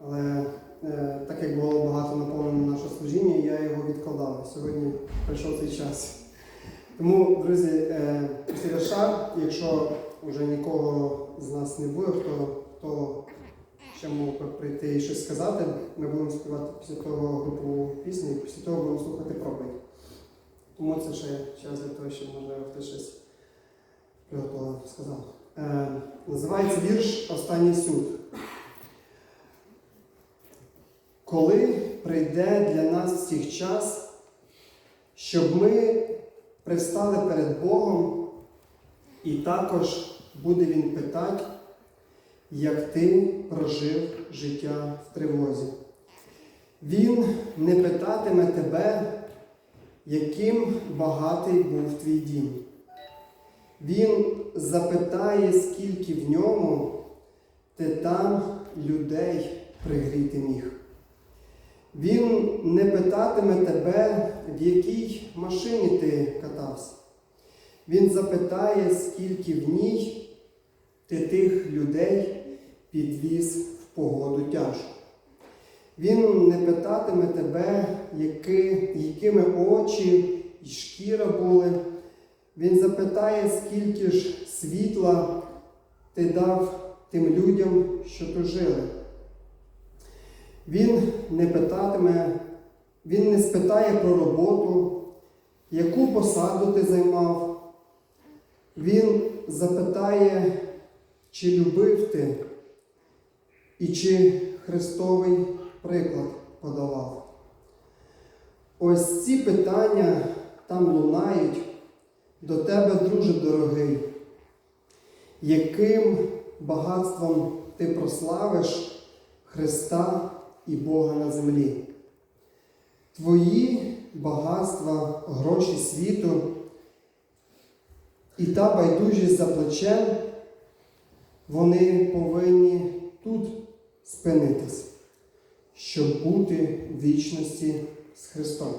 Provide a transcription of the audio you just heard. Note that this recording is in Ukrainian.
Але е, так як було багато наповнено наше служіння, я його відкладав. Сьогодні прийшов цей час. Тому, друзі, е, після вірша, якщо вже нікого з нас не буде, хто, хто ще мог прийти і щось сказати, ми будемо співати після того групу пісні, після того будемо слухати проповідь. Тому це ще час для того, щоб можливо хтось щось приготував, сказав. Е, називається вірш Останній суд. Коли прийде для нас всіх час, щоб ми пристали перед Богом, і також буде Він питати, як ти прожив життя в тривозі. Він не питатиме тебе, яким багатий був твій дім. Він запитає, скільки в ньому ти там людей пригріти міг. Він не питатиме тебе, в якій машині ти катався. Він запитає, скільки в ній ти тих людей підвіз в погоду тяжку. Він не питатиме тебе, які, якими очі і шкіра були. Він запитає, скільки ж світла ти дав тим людям, що тут жили. Він не питатиме, він не спитає про роботу, яку посаду ти займав. Він запитає, чи любив ти і чи Христовий приклад подавав. Ось ці питання там лунають до тебе, друже дорогий, яким багатством ти прославиш Христа і Бога на землі. Твої багатства, гроші світу і та байдужість за плечем, вони повинні тут спинитись, щоб бути в вічності з Христом.